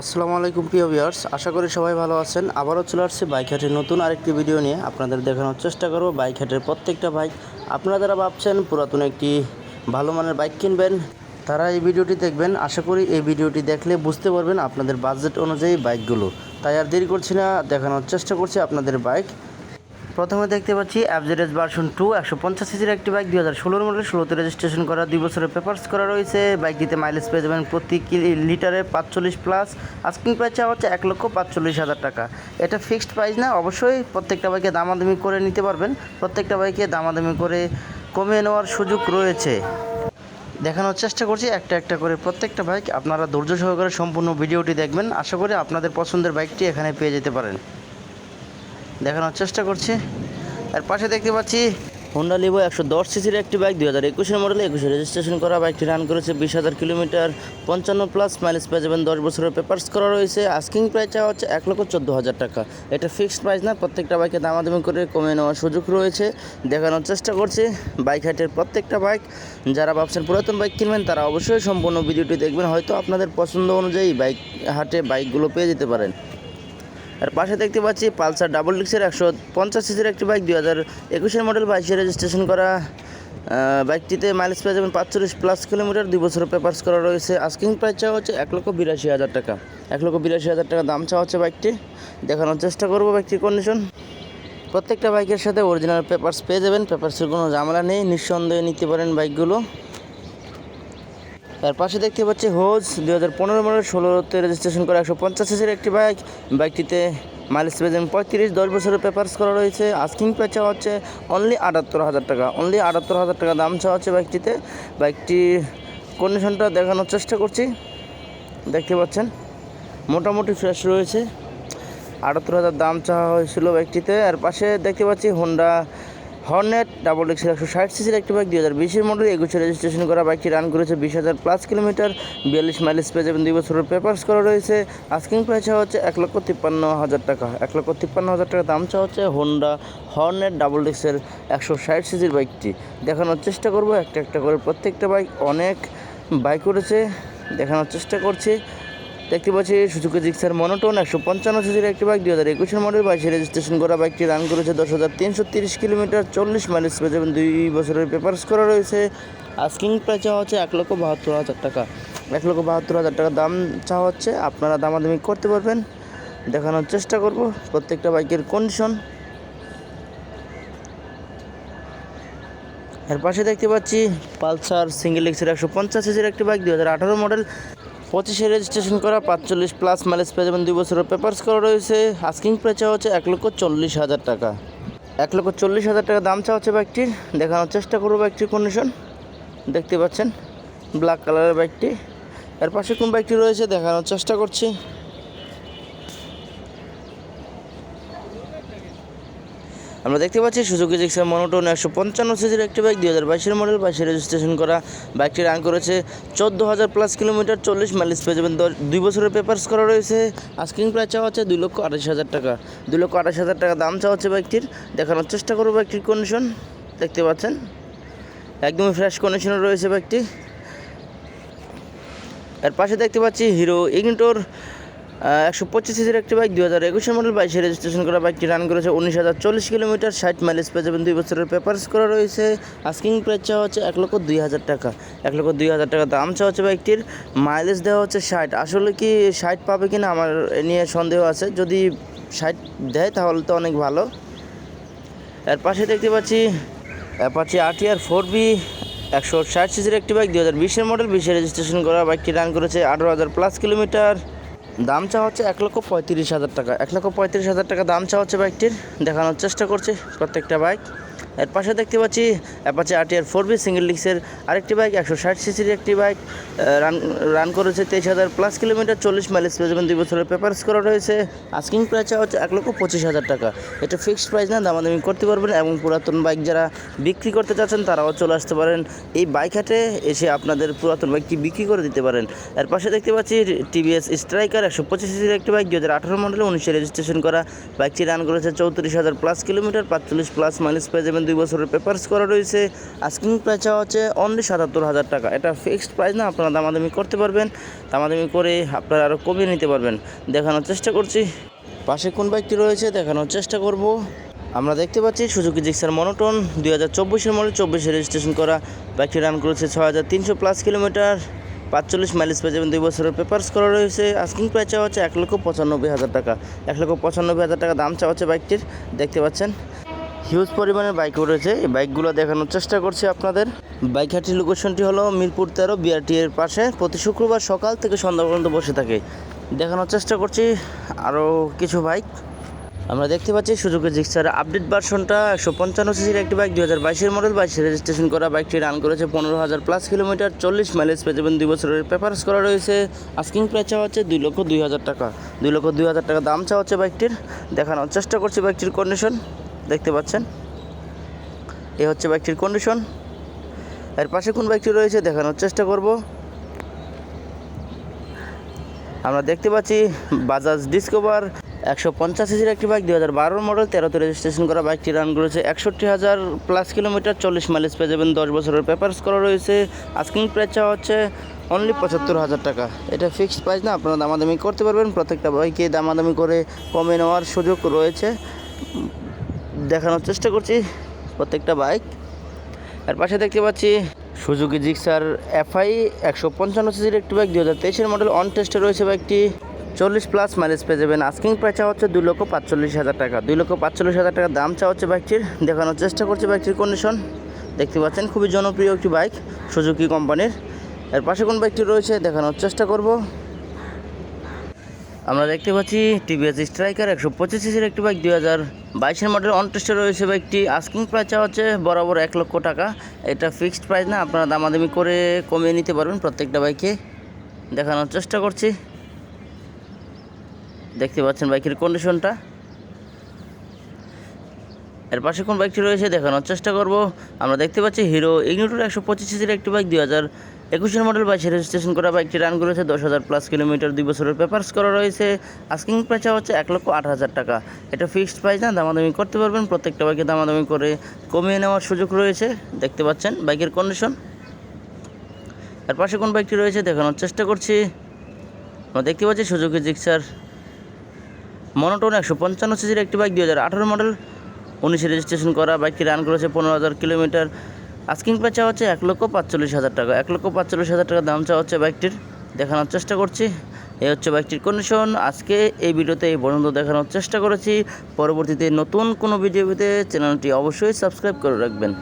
আসসালামু আলাইকুম, প্রিয় ভিউয়ার্স আশা করি সবাই ভালো আছেন। আবারও চলে আসছি বাইক হাটের নতুন আরেকটি ভিডিও নিয়ে। আপনাদের দেখানোর চেষ্টা করব বাইক হাটের প্রত্যেকটা বাইক আপনারা যারা ভাবছেন পুরাতন একটি ভালো মানের বাইক কিনবেন, তারা এই ভিডিওটি দেখবেন। আশা করি এই ভিডিওটি দেখলে বুঝতে পারবেন আপনাদের বাজেট অনুযায়ী বাইকগুলো তাই আর দেরি করছি না, দেখানোর চেষ্টা করছি আপনাদের বাইক প্রথমে দেখতে পাচ্ছি অ্যাভজেডেস ভার্সন টু একশো পঞ্চাশ সিসির একটি বাইক দুই হাজার ষোলোর মডেল ষোলোতে রেজিস্ট্রেশন করা, দুই বছরের পেপার্স করা রয়েছে। বাইকটিতে মাইলেজ পেয়ে যাবেন প্রতি লিটারে পাঁচচল্লিশ প্লাস আস্কিং প্রাইস চাওয়া হচ্ছে এক লক্ষ পাঁচচল্লিশ হাজার টাকা। এটা ফিক্সড প্রাইস না, অবশ্যই প্রত্যেকটা বাইকে দামাদামি করে নিতে পারবেন। প্রত্যেকটা বাইকে দামাদামি করে কমিয়ে নেওয়ার সুযোগ রয়েছে। দেখানোর চেষ্টা করছি একটা একটা করে প্রত্যেকটা বাইক আপনারা ধৈর্য সহকারে সম্পূর্ণ ভিডিওটি দেখবেন। আশা করি আপনাদের পছন্দের বাইকটি এখানে পেয়ে যেতে পারেন। দেখানোর চেষ্টা করছি। আর পাশে দেখতে পাচ্ছি হোন্ডা লিভো একশো দশ সিসির একটি বাইক দুই হাজার একুশের মডেল একুশে রেজিস্ট্রেশন করা বাইকটি রান করেছে বিশ হাজার কিলোমিটার পঞ্চান্ন প্লাস মাইলেজ পেয়ে যাবেন দশ বছরের পেপার্স করা রয়েছে। আস্কিং প্রাইস চাওয়া হচ্ছে এক লক্ষ চোদ্দ হাজার টাকা। এটা ফিক্সড প্রাইস না, প্রত্যেকটা বাইকে দামাদামি করে কমে নেওয়ার সুযোগ রয়েছে। দেখানোর চেষ্টা করছি বাইক হাটের প্রত্যেকটা বাইক যারা ভাবছেন পুরাতন বাইক কিনবেন, তারা অবশ্যই সম্পূর্ণ ভিডিওটি দেখবেন। হয়তো আপনাদের পছন্দ অনুযায়ী বাইক হাটে বাইকগুলো পেয়ে যেতে পারেন। আর পাশে দেখতে পাচ্ছি পালসার ডাবল ডিক্সের একশো পঞ্চাশ সিসির একটি বাইক দুই হাজার একুশের মডেল বাইশে রেজিস্ট্রেশন করা। বাইকটিতে মাইলেজ পেয়ে যাবেন পাঁচচল্লিশ প্লাস কিলোমিটার দুই বছরের পেপার্স করা রয়েছে। আস্কিং প্রাইস চাওয়া হচ্ছে এক লক্ষ বিরাশি হাজার টাকা। এক লক্ষ বিরাশি হাজার টাকা দাম চাওয়া হচ্ছে বাইকটি। দেখানোর চেষ্টা করব বাইকটির কন্ডিশন প্রত্যেকটা বাইকের সাথে অরিজিনাল পেপার্স পেয়ে যাবেন। পেপার্সের কোনো ঝামেলা নেই, নিঃসন্দেহে নিতে পারেন বাইকগুলো। তার পাশে দেখতে পাচ্ছি হোজ দু হাজার পনেরো মডেল, ষোলোতে রেজিস্ট্রেশন করা একশো পঞ্চাশ সিসির একটি বাইক বাইকটিতে মাইলেজ পেয়েছেন পঁয়ত্রিশ, দশ বছরের পেপার্স করা রয়েছে। আস্কিং প্রাইস চাওয়া হচ্ছে অনলি আটাত্তর হাজার টাকা অনলি আটাত্তর হাজার টাকা দাম চাওয়া হচ্ছে বাইকটিতে বাইকটির কন্ডিশনটা দেখানোর চেষ্টা করছি। দেখতে পাচ্ছেন, মোটামুটি ফ্রেশ রয়েছে। আটাত্তর হাজার দাম চাওয়া হয়েছিল বাইকটিতে আর পাশে দেখতে পাচ্ছি হোন্ডা হর্নেট, ডাবল এক্সেল একশো ষাট সিসির একটি বাইক দুই হাজার বিশের মডেল একুশে রেজিস্ট্রেশন করা বাইকটি রান করেছে বিশ হাজার প্লাস কিলোমিটার বিয়াল্লিশ মাইলেজ পেয়ে এবং দুই বছরের পেপার্স করা রয়েছে। আস্কিং প্রাইস হচ্ছে এক লক্ষ তিপ্পান্ন হাজার টাকা। এক লক্ষ তিপ্পান্ন হাজার টাকা দাম চা হচ্ছে হোন্ডা হর্নেট, ডাবল ডিক্সের একশো ষাট সিসির বাইকটি দেখানোর চেষ্টা করব, একটা একটা করে প্রত্যেকটা বাইক অনেক বাইক করেছে, দেখানোর চেষ্টা করছি। দেখতে পাচ্ছি সুজুকি জিক্সার মনোটন একশো পঞ্চান্ন সিসির একটি বাইক, দুই হাজার একুশের মডেল বাইশে রেজিস্ট্রেশন করা বাইকটি রান করেছে দশ হাজার তিনশো তিরিশ কিলোমিটার, চল্লিশ মাইলেজ পেয়ে এবং দুই বছরের পেপার্স করা রয়েছে। আস্কিং প্রাইস চাওয়া হচ্ছে এক লক্ষ বাহাত্তর হাজার টাকা। এক লক্ষ বাহাত্তর হাজার টাকা দাম চাওয়া হচ্ছে, আপনারা দামাদামি করতে পারবেন। দেখানোর চেষ্টা করব প্রত্যেকটা বাইকের কন্ডিশন এর পাশে দেখতে পাচ্ছি পালসার সিঙ্গেল এক্সের একশো পঞ্চাশ সিসির একটি বাইক দু হাজার আঠারো মডেল পঁচিশে রেজিস্ট্রেশন করা, পাঁচচল্লিশ প্লাস মাইলেজ পেয়ে যাবেন দুই বছরের পেপার্স করা রয়েছে। আস্কিং প্রাইস চাওয়া হচ্ছে এক লক্ষ চল্লিশ হাজার টাকা। এক লক্ষ চল্লিশ হাজার টাকা দাম চাওয়া হচ্ছে বাইকটির দেখানোর চেষ্টা করব বাইকটির কন্ডিশন দেখতে পাচ্ছেন ব্ল্যাক কালারের বাইকটি এর পাশে কোন বাইকটি রয়েছে দেখানোর চেষ্টা করছি। আমরা দেখতে পাচ্ছি সুজুকি জিক্সার মনোটোন একশো পঞ্চান্ন সিজির একটি বাইক দুই হাজার বাইশের মডেল বাইশে রেজিস্ট্রেশন করা বাইকটি রান করেছে চোদ্দ হাজার প্লাস কিলোমিটার চল্লিশ মাইলেজ পেয়ে যাবেন। দুই বছরের পেপার্স করা রয়েছে। আস্কিং প্রাইস চাওয়া হচ্ছে দুই লক্ষ আঠাশ হাজার টাকা। দুই লক্ষ আঠাশ হাজার টাকা দাম চাওয়া হচ্ছে বাইকটির দেখানোর চেষ্টা করব বাইকটির কন্ডিশন দেখতে পাচ্ছেন? একদমই ফ্রেশ কন্ডিশনে রয়েছে বাইকটি এর পাশে দেখতে পাচ্ছি হিরো ইগনিটোর একশো পঁচিশ সিসির একটি বাইক, দুই হাজার একুশের মডেল বাইশে রেজিস্ট্রেশন করা বাইকটি রান করেছে উনিশ হাজার চল্লিশ কিলোমিটার, ষাট মাইলেজ পেয়ে যাবেন দুই বছরের পেপার্স করা রয়েছে। আস্কিং প্রাইস চাওয়া হচ্ছে এক লক্ষ দুই হাজার টাকা। এক লক্ষ দুই হাজার টাকা দাম চাওয়া হচ্ছে বাইকটির। মাইলেজ দেওয়া হচ্ছে ষাট। আসলে কি ষাট পাবে কিনা আমার এ নিয়ে সন্দেহ আছে। যদি ষাট দেয় তাহলে তো অনেক ভালো। এর পাশে দেখতে পাচ্ছি অ্যাপাচি আরটিআর ফোর বি একশো ষাট সিসির একটি বাইক, দুই হাজার বিশের মডেল বিশে রেজিস্ট্রেশন করা বাইকটি রান করেছে আঠারো হাজার প্লাস কিলোমিটার দাম চা হচ্ছে এক লক্ষ পঁয়ত্রিশ হাজার টাকা। এক লক্ষ পঁয়ত্রিশ হাজার টাকা দাম চা হচ্ছে বাইকটির। দেখানোর চেষ্টা করছি প্রত্যেকটা বাইক। এর পাশে দেখতে পাচ্ছি Apache RTR four V single ডিক্সের আরেকটি বাইক একশো ষাট সিসির একটি বাইক রান রান করেছে তেইশ হাজার প্লাস কিলোমিটার চল্লিশ মাইলেজ পেয়ে যাবেন দুই বছরের পেপার্স করা রয়েছে। আস্কিং প্রাইস হচ্ছে এক লক্ষ পঁচিশ হাজার টাকা। এটা ফিক্সড প্রাইস না, দামাদামি করতে পারবেন এবং পুরাতন বাইক যারা বিক্রি করতে চাচ্ছেন, তারাও চলে আসতে পারেন। এই বাইক হাটে এসে আপনাদের পুরাতন বাইকটি বিক্রি করে দিতে পারেন। এর পাশে দেখতে পাচ্ছি টিভিএস স্ট্রাইকার একশো পঁচিশ সিসির একটি বাইক দু হাজার আঠারো মডেলে উনিশে রেজিস্ট্রেশন করা। বাইকটি রান করেছে চৌত্রিশ হাজার প্লাস কিলোমিটার পাঁচচল্লিশ প্লাস মাইলেজ পেয়ে যাবেন দুই বছরের পেপার্স করা রয়েছে আস্কিং প্রাইস চাওয়া হচ্ছে অনলি সাতাত্তর হাজার টাকা। এটা ফিক্সড প্রাইস না, আপনারা দামাদামি করতে পারবেন, দামাদামি করে আপনারা আরও কমিয়ে নিতে পারবেন। দেখানোর চেষ্টা করছি। পাশে কোন বাইকটি রয়েছে, দেখানোর চেষ্টা করব। আমরা দেখতে পাচ্ছি সুজুকি জিক্সার মনোটন দুই হাজার চব্বিশের মডেল চব্বিশে রেজিস্ট্রেশন করা। বাইকটি রান করেছে ছ হাজার তিনশো প্লাস কিলোমিটার পাঁচচল্লিশ মাইলেজ পেয়ে যাবেন দুই বছরের পেপার্স করা রয়েছে। আস্কিং প্রাইস চাওয়া হচ্ছে এক লক্ষ পঁচানব্বই হাজার টাকা। এক লক্ষ পঁচানব্বই হাজার টাকা দাম চাওয়া হচ্ছে বাইকটির। দেখতে পাচ্ছেন হিউজ পরিমাণের বাইক রয়েছে এই বাইকগুলো দেখানোর চেষ্টা করছি আপনাদের। বাইক হাটির লোকেশনটি হলো মিরপুর তেরো বিআরটি এর পাশে। প্রতি শুক্রবার সকাল থেকে সন্ধ্যা পর্যন্ত বসে থাকে। দেখানোর চেষ্টা করছি আরও কিছু বাইক আমরা দেখতে পাচ্ছি সুযোগের জিক্সার আপডেট ভার্সনটা একশো পঞ্চান্ন সিসির একটি বাইক দুই হাজার বাইশের মডেল বাইশে রেজিস্ট্রেশন করা বাইকটি রান করেছে পনেরো হাজার প্লাস কিলোমিটার চল্লিশ মাইলেজ পেয়ে যাবেন দুই বছরের পেপার্স করা রয়েছে। আস্কিং প্রাইস চাওয়া হচ্ছে দুই লক্ষ দুই হাজার টাকা। দুই লক্ষ দুই হাজার টাকা দাম চাওয়া হচ্ছে বাইকটির দেখানোর চেষ্টা করছি বাইকটির কন্ডিশন দেখতে পাচ্ছেন। এ হচ্ছে বাইকটির কন্ডিশন এর পাশে কোন বাইকটি রয়েছে দেখানোর চেষ্টা করব। আমরা দেখতে পাচ্ছি বাজাজ ডিসকভার একশো পঞ্চাশ সিসির একটি বাইক দুই হাজার বারোর মডেল তেরোতে রেজিস্ট্রেশন করা বাইকটি রান করেছে একষট্টি হাজার প্লাস কিলোমিটার চল্লিশ মাইলেজ পেয়ে যাবেন, দশ বছরের পেপার্স করা রয়েছে। আস্কিং প্রাইস চাওয়া হচ্ছে অনলি পঁচাত্তর হাজার টাকা। এটা ফিক্সড প্রাইস না, আপনারা দামাদামি করতে পারবেন। প্রত্যেকটা বাইকে দামাদামি করে কমে নেওয়ার সুযোগ রয়েছে। দেখানোর চেষ্টা করছি প্রত্যেকটা বাইক। এর পাশে দেখতে পাচ্ছি সুজুকি জিক্সার এফআই একশো পঞ্চান্ন সিসির একটি বাইক দু হাজার তেইশের মডেল অন টেস্টে রয়েছে বাইকটি। চল্লিশ প্লাস মাইলেজ পেয়ে যাবেন। আস্কিং প্রাইস চাওয়া হচ্ছে দুই লক্ষ পাঁচচল্লিশ হাজার টাকা। দুই লক্ষ পাঁচচল্লিশ হাজার টাকা দাম চাওয়া হচ্ছে বাইকটির। দেখানোর চেষ্টা করছে বাইকটির কন্ডিশন দেখতে পাচ্ছেন, খুবই জনপ্রিয় একটি বাইক, সুজুকি কোম্পানির। এর পাশে কোন বাইকটি রয়েছে দেখানোর চেষ্টা করব। আমরা দেখতে পাচ্ছি টিভিএস স্ট্রাইকার একশো পঁচিশ সিসির একটি বাইক, দুই হাজার বাইশের মডেল অন টেস্টে রয়েছে বাইকটি। আস্কিং প্রাইস চাওয়া হচ্ছে বরাবর এক লক্ষ টাকা। এটা ফিক্সড প্রাইস না, আপনারা দামাদামি করে কমিয়ে নিতে পারবেন প্রত্যেকটা বাইকে। দেখানোর চেষ্টা করছি। দেখতে পাচ্ছেন বাইকের কন্ডিশনটা এর পাশে কোন বাইকটি রয়েছে দেখানোর চেষ্টা করব। আমরা দেখতে পাচ্ছি হিরো ইগনিটর একশো পঁচিশ সিসির একটি বাইক, দুই হাজার একুশের মডেল বাইশে রেজিস্ট্রেশন করা বাইকটি রান করেছে দশ হাজার প্লাস কিলোমিটার দুই বছরের পেপার্স করা রয়েছে। আস্কিং প্রাইস হচ্ছে এক লক্ষ আট হাজার টাকা। এটা ফিক্সড প্রাইস না, দামাদামি করতে পারবেন। প্রত্যেকটা বাইকে দামাদামি করে কমিয়ে নেওয়ার সুযোগ রয়েছে। দেখতে পাচ্ছেন বাইকের কন্ডিশন এর পাশে কোন বাইকটি রয়েছে দেখানোর চেষ্টা করছি। আমরা দেখতে পাচ্ছি সুযোগের জিক্সার মনোটোন একশো পঞ্চান্ন সিজির একটি বাইক দুই হাজার আঠারো মডেল উনিশে রেজিস্ট্রেশন করা বাইকটি রান করেছে পনেরো হাজার কিলোমিটার আস্কিং প্রাইস চাওয়া হচ্ছে এক লক্ষ পাঁচচল্লিশ হাজার টাকা। এক লক্ষ পাঁচচল্লিশ হাজার টাকা দাম চাওয়া হচ্ছে বাইকটির দেখানোর চেষ্টা করছি। এই হচ্ছে বাইকটির কন্ডিশন আজকে এই ভিডিওতে এই পর্যন্ত দেখানোর চেষ্টা করেছি। পরবর্তীতে নতুন কোনো ভিডিও পেতে চ্যানেলটি অবশ্যই সাবস্ক্রাইব করে রাখবেন।